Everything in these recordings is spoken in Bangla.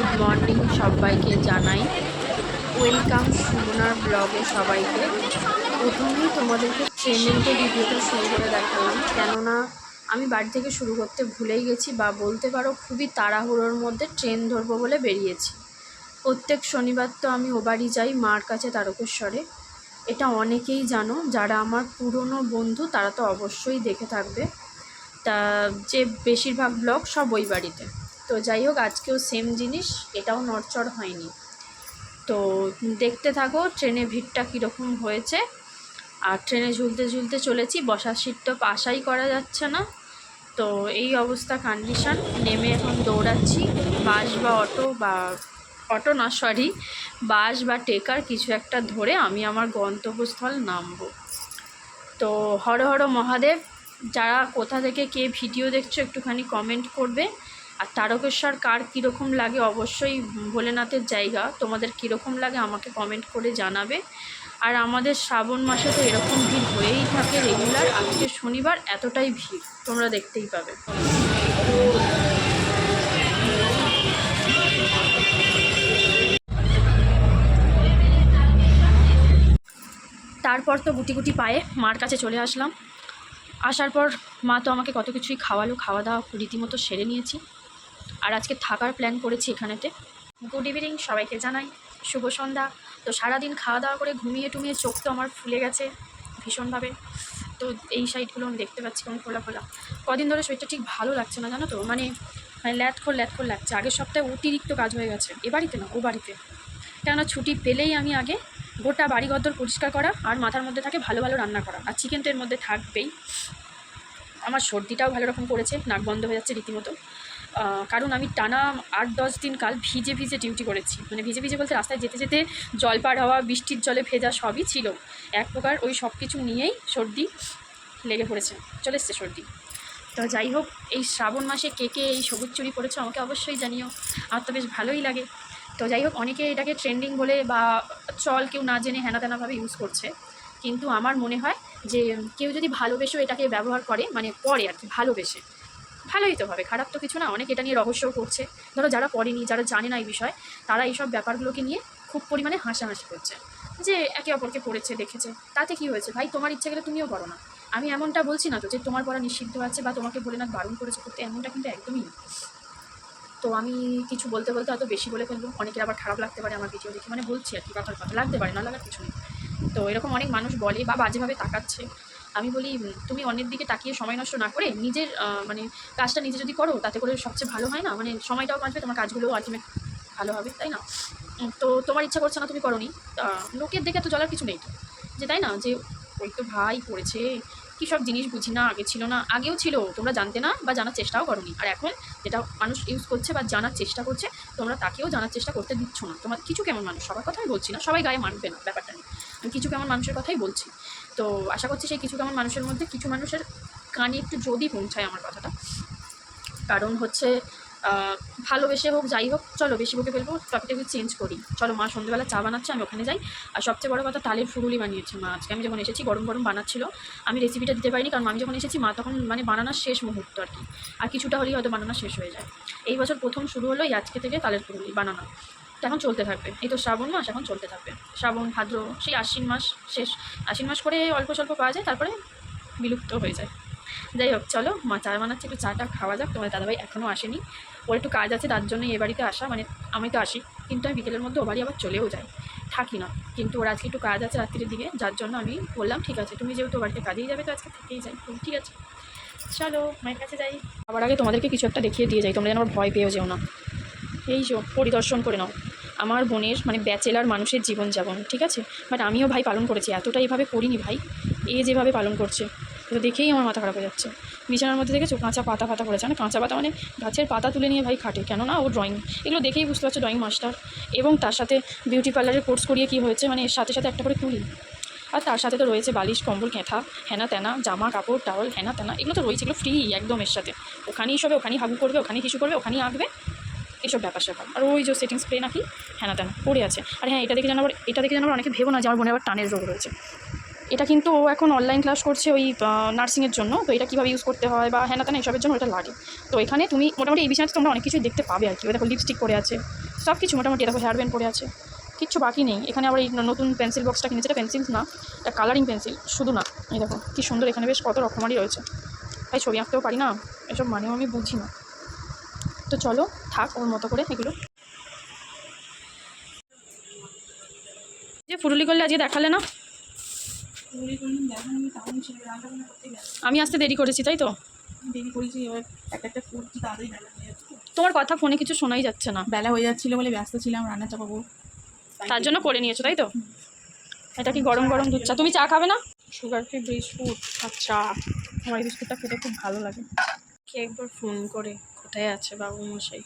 গুড মর্নিং সবাইকে জানাই। ওয়েলকাম সুমনার ব্লগে সবাইকে। প্রথমেই তোমাদেরকে ট্রেনিংকে ভিডিওটা শুরু করে দেখালাম। কেননা আমি বাড়ি থেকে শুরু করতে ভুলেই গেছি বা বলতে পারো খুবই তাড়াহুড়োর মধ্যে ট্রেন ধরবো বলে বেরিয়েছি। প্রত্যেক শনিবার তো আমি ও বাড়ি যাই মার কাছে তারকেশ্বরে। এটা অনেকেই জানো, যারা আমার পুরনো বন্ধু তারা তো অবশ্যই দেখে থাকবে। তা যে বেশিরভাগ ব্লগ সব ওই বাড়িতে। তো যাই হোক, আজকেও সেম জিনিস, এটাও নড়চড় হয়নি। তো দেখতে থাকো ট্রেনে ভিড়টা কীরকম হয়েছে। আর ট্রেনে ঝুলতে ঝুলতে চলেছি, বসার সিট তো পাশাই করা যাচ্ছে না। তো এই অবস্থা কন্ডিশন নেমে এখন দৌড়াচ্ছি বাস বা অটো বা অটো না সরি বাস বা টেকার কিছু একটা ধরে আমি আমার গন্তব্যস্থল নামবো। তো হর হর মহাদেব, যারা কোথা থেকে কে ভিডিও দেখছ একটুখানি কমেন্ট করবে। আর তারকেশ্বর কার কীরকম লাগে? অবশ্যই ভোলেনাথের জায়গা। তোমাদের কীরকম লাগে আমাকে কমেন্ট করে জানাবে। আর আমাদের শ্রাবণ মাসে তো এরকম ভিড় হয়েই থাকে রেগুলার আজকে শনিবার এতটাই ভিড়, তোমরা দেখতেই পাবে। তারপর তো গুটি গুটি পায়ে মার কাছে চলে আসলাম। আসার পর মা তো আমাকে কত কিছুই খাওয়ালো, খাওয়া দাওয়া রীতিমতো সেরে নিয়েছি। আর আজকে থাকার প্ল্যান করেছি এখানেতে। গুড ইভিনিং সবাইকে জানাই। শুভ সন্ধ্যা। তো সারাদিন খাওয়া দাওয়া করে ঘুমিয়ে টুমিয়ে চোখ তো আমার ফুলে গেছে ভীষণভাবে। তো এই সাইডগুলো আমি দেখতে পাচ্ছি কেমন খোলা খোলা। কদিন ধরে শরীরটা ঠিক ভালো লাগছে না জানো তো? মানে মানে ল্যাটখোল ল্যাটখোল লাগছে। আগের সপ্তাহে অতিরিক্ত কাজ হয়ে গেছে। এ বাড়িতে না, ও বাড়িতে। কেননা ছুটি পেলেই আমি আগে গোটা বাড়ি বাড়িঘর পরিষ্কার করা আর মাথার মধ্যে থাকে ভালো ভালো রান্না করা। আর চিকেন তো এর মধ্যে থাকবেই। আমার সর্দিটাও ভালো রকম করেছে নাক বন্ধ হয়ে যাচ্ছে রীতিমতো। কারণ আমি টানা আট, দশ দিন কাল ভিজে ভিজে ডিউটি করেছি। মানে ভিজে ভিজে বলতে রাস্তায় যেতে যেতে জল পার হওয়া, বৃষ্টির জলে ভেজা সবই ছিল। এক প্রকার ওই সব কিছু নিয়েই সর্দি লেগে পড়েছে। চলে এসছে সর্দি। তো যাই হোক, এই শ্রাবণ মাসে কে কে এই সবুজ চুরি করেছে আমাকে অবশ্যই জানিও। আমার তো বেশ ভালোই লাগে। তো যাই হোক, অনেকে এটাকে ট্রেন্ডিং বলে বা চল কেউ না জেনে হেনা তেনাভাবে ইউজ করছে। কিন্তু আমার মনে হয় যে কেউ যদি ভালোবেসেও এটাকে ব্যবহার করে মানে পরে আর কি, ভালোবেসে ভালোই তো হবে খারাপ তো কিছু না, অনেক এটা নিয়ে রহস্যও করছে ধরো যারা পড়েনি, যারা জানে না এই বিষয়, তারা এইসব ব্যাপারগুলোকে নিয়ে খুব পরিমাণে হাসাহাসি করছে। যে একে অপরকে পড়েছে, দেখেছে, তাতে কি হয়েছে? ভাই, তোমার ইচ্ছে গেলে তুমিও করো না। আমি এমনটা বলছি না তো যে তোমার পড়া নিষিদ্ধ আছে বা তোমাকে বলে না বারণ করেছে, করতে এমনটা কিন্তু একদমই না। তো আমি কিছু বলতে বলতে হয়তো বেশি বলে ফেলব। অনেকের আবার খারাপ লাগতে পারে আমার ভিডিও দেখে। মানে বলছি আর কি কথা। লাগতে পারে, না লাগার কিছু নেই। তো এরকম অনেক মানুষ বলে বা বাজেভাবে তাকাচ্ছে। আমি বলি তুমি অন্যের দিকে তাকিয়ে সময় নষ্ট না করে নিজের মানে কাজটা নিজে যদি করো, তাতে করে সবচেয়ে ভালো হয় না? মানে সময়টাও বাঁচবে তোমার কাজগুলোও আলটিমেট ভালো হবে, তাই না? তো তোমার ইচ্ছা করছে না, তুমি করো নি লোকের দেখে তো চলার কিছু নেই তো। যে তাই না? যে ওই তো ভাই পড়েছে কী সব জিনিস বুঝি না, আগে ছিল না, আগেও ছিল, তোমরা জানতে না বা জানার চেষ্টাও করনি। আর এখন যেটা মানুষ ইউজ করছে বা জানার চেষ্টা করছে, তোমরা তাকেও জানার চেষ্টা করতে দিচ্ছ না। তোমার কিছু কেমন মানুষ? সবার কথাই বলছি না, সবাই গায়ে মানবে না ব্যাপারটা নিয়ে। আমি কিছু কেমন মানুষের কথাই বলছি। তো আশা করছি সেই কিছু কেমন মানুষের মধ্যে, কিছু মানুষের কানে একটু যদি পৌঁছায় আমার কথাটা। কারণ হচ্ছে ভালোবেসে হোক, যাই হোক, চলো বেশি বকে ফেলব টপিকটা একটু চেঞ্জ করি। চলো মা সন্ধ্যেবেলা চা বানাচ্ছে, আমি ওখানে যাই। আর সবচেয়ে বড় কথা, তালের ফুরুলি বানিয়েছে মা। আজকে আমি যখন এসেছি, গরম গরম বানাচ্ছিল, আমি রেসিপিটা দিতে পারিনি, কারণ আমি যখন এসেছি, মা তখন মানে বানানোর শেষ মুহূর্ত আর কি। আর কিছুটা হলেই হয়তো বানানো শেষ হয়ে যায়। এই বছর প্রথম শুরু হলো এই আজকে থেকে তালের ফুরুলি বানানো। এখন চলতে থাকবে। এই তো শ্রাবণ মাস, এখন চলতে থাকবে। শ্রাবণ, ভাদ্র, সেই আশ্বিন মাস শেষ। আশ্বিন মাস করে অল্প স্বল্প পাওয়া যায়, তারপরে বিলুপ্ত হয়ে যায়। যাই হোক, চলো, মা চা বানাচ্ছে, একটু চাটা খাওয়া যাক। তোমার দাদাভাই এখনও আসেনি। ওর একটু কাজ আছে, তার জন্য এ বাড়িতে আসা। মানে আমি তো আসি, কিন্তু আমি বিকেলের মধ্যে ও বাড়ি আবার চলেও যাই। থাকি না। কিন্তু ওর আজকে একটু কাজ আছে রাত্রির দিকে, যার জন্য আমি বললাম, ঠিক আছে, তুমি যেহেতু বাড়িতে কাজেই যাবে, তো আজকে থেকেই যাই। ঠিক আছে, চলো, মায়ের কাছে যাই। আবার আগে তোমাদেরকে কিছু একটা দেখিয়ে দিয়ে যাই, তোমরা যেন ভয় পেয়েও যেও না। এই পরিদর্শন করে নাও। আমার বোনের মানে ব্যাচেলার মানুষের জীবনযাপন, ঠিক আছে? বাট আমিও ভাই পালন করেছি, এতটা এইভাবে করিনি ভাই। এ যেভাবে পালন করছে এটা দেখেই আমার মাথা খারাপ হয়ে যাচ্ছে। বিছানার মধ্যে দেখেছ কাঁচা পাতা পাতা করেছে মানে কাঁচা পাতা মানে গাছের পাতা তুলে নিয়ে ভাই খাটে, কেননা ও ড্রয়িং এগুলো দেখেই বুঝতে পারছ ড্রয়িং মাস্টার এবং তার সাথে বিউটি পার্লারের কোর্স করিয়ে কী হয়েছে মানে এর সাথে সাথে একটা করে তুলি। আর তার সাথে তো রয়েছে বালিশ, কম্বল, কেঁথা, হেনা তেনা, জামা, কাপড় টাওয়াল হেনা তেনা, এগুলো তো রয়েছে, এগুলো ফ্রি একদম এর সাথে। ওখানেই সবে, ওখানেই হাগু করবে, ওখানেই কিছু করবে, ওখানেই আঁকবে। এসব ব্যাপার স্যাপার। আর ওই যে সেটিং স্প্রে নাকি হ্যাঁ তেনা পড়ে আছে। আর হ্যাঁ এটা দেখে যেন আবার এটা দেখে যেন আবার অনেকে ভেবো না যে আমার আবার টানের রোগ রয়েছে। এটা কিন্তু ও এখন অনলাইন ক্লাস করছে ওই নার্সিংয়ের জন্য। তো এটা কীভাবে ইউজ করতে হয় বা হ্যানা তেনা এসবের জন্য এটা লাগে। তো এখানে তুমি মোটামুটি এই বিষয়ে তোমরা অনেক কিছুই দেখতে পাবে আর কি দেখো লিপস্টিক পরে আছে, সব কিছু মোটামুটি দেখো হেয়ার ব্যান্ড পরে আছে। কিচ্ছু বাকি নেই। এখানে আবার এই নতুন পেন্সিল বক্সটা কিনেছে। এটা পেন্সিল না, এটা কালারিং পেন্সিল শুধু না। এই দেখো, কি সুন্দর, এখানে বেশ কত রকমারই রয়েছে। তাই ছবি আঁকতেও পারি না। এসব মানেও আমি বুঝি না। তো চলো থাক ওর মতো করে এগুলো। যে ফুরুলি করলে আজকে দেখালে না? আমি আসতে দেরি করেছি তাই তো? তোমার কথা ফোনে কিছু শোনাই যাচ্ছে না। বেলা হয়ে যাচ্ছিল বলে ব্যস্ত ছিলাম রান্না চাপাবো। তার জন্য করে নিয়েছো তাই তো? এটা কি গরম গরম দুধ চা? তুমি চা খাবে না? সুগার ফ্রি বিস্কুট আর চা। আমার বিস্কুটটা খেতে খুব ভালো লাগে। কে একবার ফোন করে। কোথায় আছে বাবু মশাই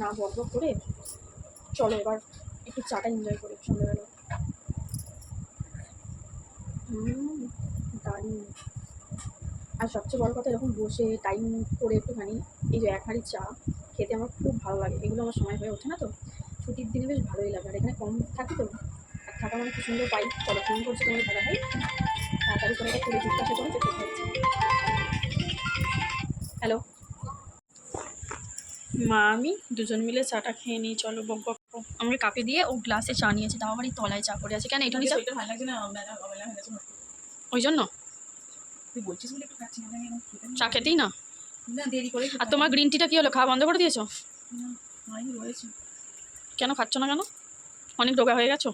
না বন্ধ করে। চলো এবার একটু চাটা এনজয় করি সন্ধ্যেবেলা। দারুণ। আর সবচেয়ে বড় কথা এরকম বসে টাইম করে একটুখানি এই যে এক হাঁড়ি চা খেতে আমার খুব ভালো লাগে। এগুলো আমার সময় হয়ে ওঠে না তো? ছুটির দিনে বেশ ভালোই লাগে। আর এখানে কম থাকি তো? আর থাকা মানে খুব সুন্দর পাই? চলো ফোন করছি তোমার দাদা ভাই। তাড়াতাড়ি করে করে জিজ্ঞাসা করে যে কোথায় আছে? হ্যালো মা আমি দুজন মিলে চাটা খেয়ে নিই চলো বক বক বক। কাপে দিয়ে ও গ্লাসে চা নিয়েছে তাও আবার এই তলায় চা করে আছে। কেন এটা নিচে শরীরটা ভালো লাগছে না বেলা বেলা গেছে। ওই জন্য? চা খেতেই না? আর তোমার গ্রিন টিটা কি হলো খাওয়া বন্ধ করে দিয়েছ? কেন খাচ্ছ না কেন? অনেক রোগা হয়ে গেছো?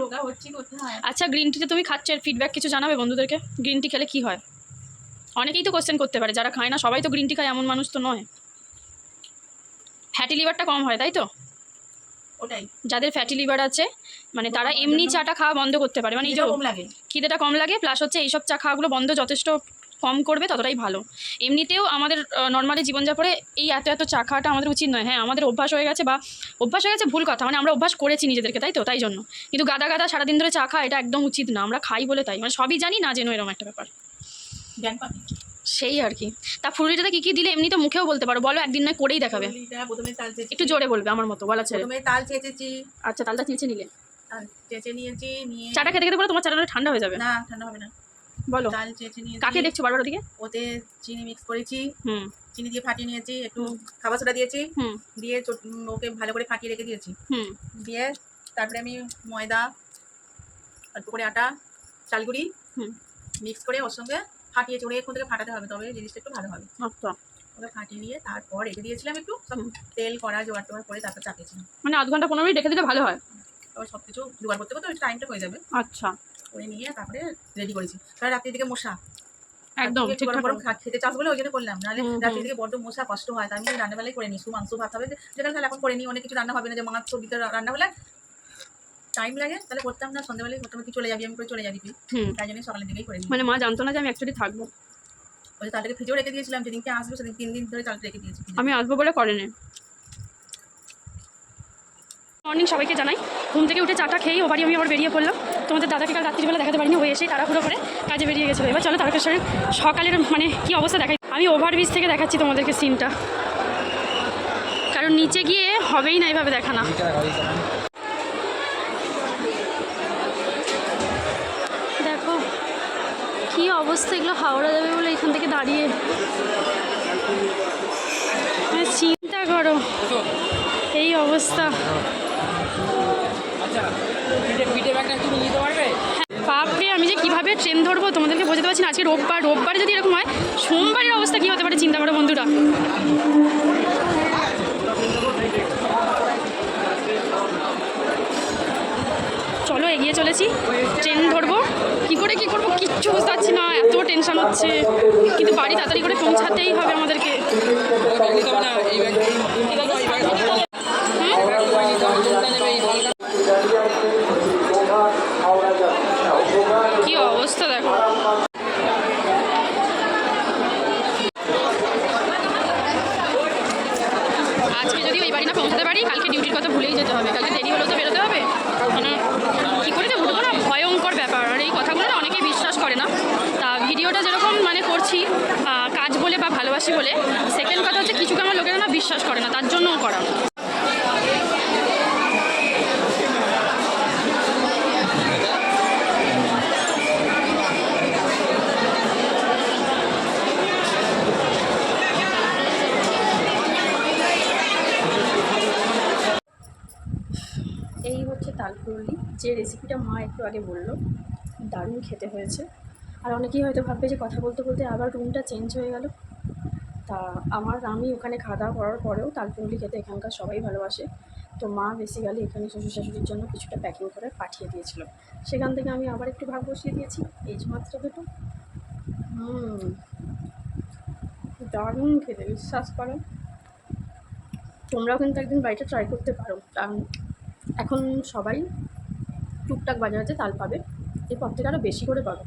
রোগা হচ্ছি কোথায়? আচ্ছা গ্রিন টিতে তুমি খাচ্ছ এর ফিডব্যাক কিছু জানাবে বন্ধুদেরকে? গ্রিন টি খেলে কি হয়? অনেকেই তো কোশ্চেন করতে পারে যারা খায় না সবাই তো গ্রিন টি খায় এমন মানুষ তো নয়। ফ্যাটি লিভারটা কম হয় তাই তো? ওটাই। যাদের ফ্যাটি লিভার আছে মানে তারা এমনি চাটা খাওয়া বন্ধ করতে পারে। মানে এই যে খিদেটা কম লাগে। প্লাস হচ্ছে এইসব চা খাওয়াগুলো বন্ধ যথেষ্ট কম করবে ততটাই ভালো। এমনিতেও আমাদের নর্মালি জীবনযাপনে এই এত এত চা খাওয়াটা আমাদের উচিত নয়। হ্যাঁ আমাদের অভ্যাস হয়ে গেছে বা অভ্যাস হয়ে গেছে ভুল কথা মানে আমরা অভ্যাস করেছি নিজেদেরকে তাই তো? তাই জন্য। কিন্তু গাদা গাদা সারাদিন ধরে চা খাওয়া এটা একদম উচিত না। আমরা খাই বলে তাই। মানে সবই জানি না যেন এরকম একটা ব্যাপার। জ্ঞান সেই আর কি। তা ফুলুরিটাতে কী কী দিলে এমনি তো মুখেও বলতে পারো। বলো একদিন নয় করেই দেখাবে। প্রথমে তাল চেঁচে একটু জোরে বলবে আমার মতো বলা ছেড়ে। প্রথমে তাল চেঁচেছি। আচ্ছা তালটা চেঁচে নিলে। তাল চেঁচে নিয়েছি নিয়ে চাটা খেতে খেতে বলো তোমার চাটা ঠান্ডা হয়ে যাবে। না ঠান্ডা হবে না। বলো তাল চেঁচে নিয়েছি। কাকে দেখছ বারবার ওদিকে? ওতে চিনি মিক্স করেছি। হুম। চিনি দিয়ে ফাটিয়ে নিয়েছি একটু খাবার সোডা দিয়েছি। হুম। দিয়ে ওকে ভালো করে ফাটিয়ে রেখে দিয়েছি। হুম। দিয়ে তারপরে আমি ময়দা অল্প করে আটা চালগুড়ি হুম। মিক্স করে ওর সঙ্গে ফাটিয়েছি ওটা এখান থেকে ফাটাতে হবে তবে জিনিসটা একটু ভালো হবে। আচ্ছা। ওকে ফাটিয়ে নিয়ে তারপর রেখে দিয়েছিলাম একটু তেল জোগাড় টোগাড় করে তারপর চাপিয়েছিলাম। মানে আধ ঘণ্টা পনেরো মিনিট রেখে দিলে ভালো হয়? তবে সব কিছু জোগাড় করতে করতে টাইমটা হয়ে যাবে। আচ্ছা। করে নিয়ে তারপরে রেডি করেছি। তাহলে রাত্রির দিকে মশা। একদম গরম গরম খেতে চাষ বলে ওই জন্য করলাম। নাহলে বড্ড মশা কষ্ট হয়। আমি রান্নাবেলায় করে নিই। মাংস ভাত হবে। যেখানে তাহলে এখন করে নিই অনেক কিছু রান্না হবে না যে মাছ সবজিতে রান্না হলে টাইম লাগে তাহলে করতাম না সন্ধ্যাবেলায় করতাম তুই চলে যাবি আমি করে চলে যাবি তুই। হুম। তাই জন্য সকালের দিকেই করে মানে মা জানতো না যে আমি অ্যাকচুয়ালি থাকব। ওই তালটাকে ফ্রিজেও রেখে দিয়েছিলাম যেদিনকে আসব সেদিন তিন দিন ধরে চালটা রেখে দিয়েছি। আমি আসব বলে করেনি মর্নিং সবাইকে জানাই। ঘুম থেকে উঠে চাটা খেয়েই ও বাড়ি আমি আবার বেরিয়ে পড়লাম। তোমাদের দাদাকে কাল রাত্রিবেলা দেখাতে পারিনি ও এসেই তাড়াহুড়ো করে কাজে বেরিয়ে গেছিল। এবার চলো তারকেশ্বরের সকালের মানে কি অবস্থা দেখাই। আমি ওভারব্রিজ থেকে দেখাচ্ছি তোমাদেরকে সিনটা কারণ নিচে গিয়ে হবেই না এভাবে দেখা না। অবস্থা এগুলো হাওড়া যাবে বলে এখান থেকে দাঁড়িয়ে। মানে চিন্তা করো এই অবস্থা। বাপরে আমি যে কীভাবে ট্রেন ধরবো তোমাদেরকে বোঝাতে পারছি না। আজকে রোববার রোববারে যদি এরকম হয় সোমবারের অবস্থা কি হতে পারে চিন্তা করো বন্ধুরা। চলো এগিয়ে চলেছি। ট্রেন ধরবো। কি করে কি করব? কিচ্ছু বুঝতে টেনশন হচ্ছে কিন্তু বাড়ি তাড়াতাড়ি করে পৌঁছাতেই হবে আমাদেরকে কি অবস্থা দেখো আজকে যদি ওই বাড়ি না পৌঁছাতে পারি কালকে ডিউটির কথা ভুলেই যেতে হবে কালকে দেরি হলেও তো বেরোতে হবে মানে কী করে যে উঠবো না ভয়ঙ্কর ব্যাপার আর এই কথাগুলো না অনেকেই বিশ্বাস করে না তা ভিডিওটা যেরকম মানে করছি কাজ বলে বা ভালোবাসি বলে। সেকেন্ড কথা হচ্ছে, কিছু আমার লোকেরা না বিশ্বাস করে না, তার জন্যও করা। তালপুরলি যে রেসিপিটা মা একটু আগে বলল, দারুণ খেতে হয়েছে। আর অনেকেই হয়তো ভাববে যে কথা বলতে বলতে আবার রুমটা চেঞ্জ হয়ে গেল। তা আমার, আমি ওখানে খাওয়া দাওয়া করার পরেও তালপুরলি খেতে এখানকার সবাই ভালোবাসে। তো মা বেসিক্যালি এখানে শ্বশুর শাশুড়ির জন্য কিছুটা প্যাকিং করে পাঠিয়ে দিয়েছিল। সেখান থেকে আমি আবার একটু ভাগ বসিয়ে দিয়েছি। এই মাত্র দুটো। দারুণ খেতে, বিশ্বাস করো। তোমরাও কিন্তু একদিন বাড়িটা ট্রাই করতে পারো। কারণ এখন সবাই টুকটাক বাজারে তাল পাবে। এরপর থেকে আরও বেশি করে পাবে।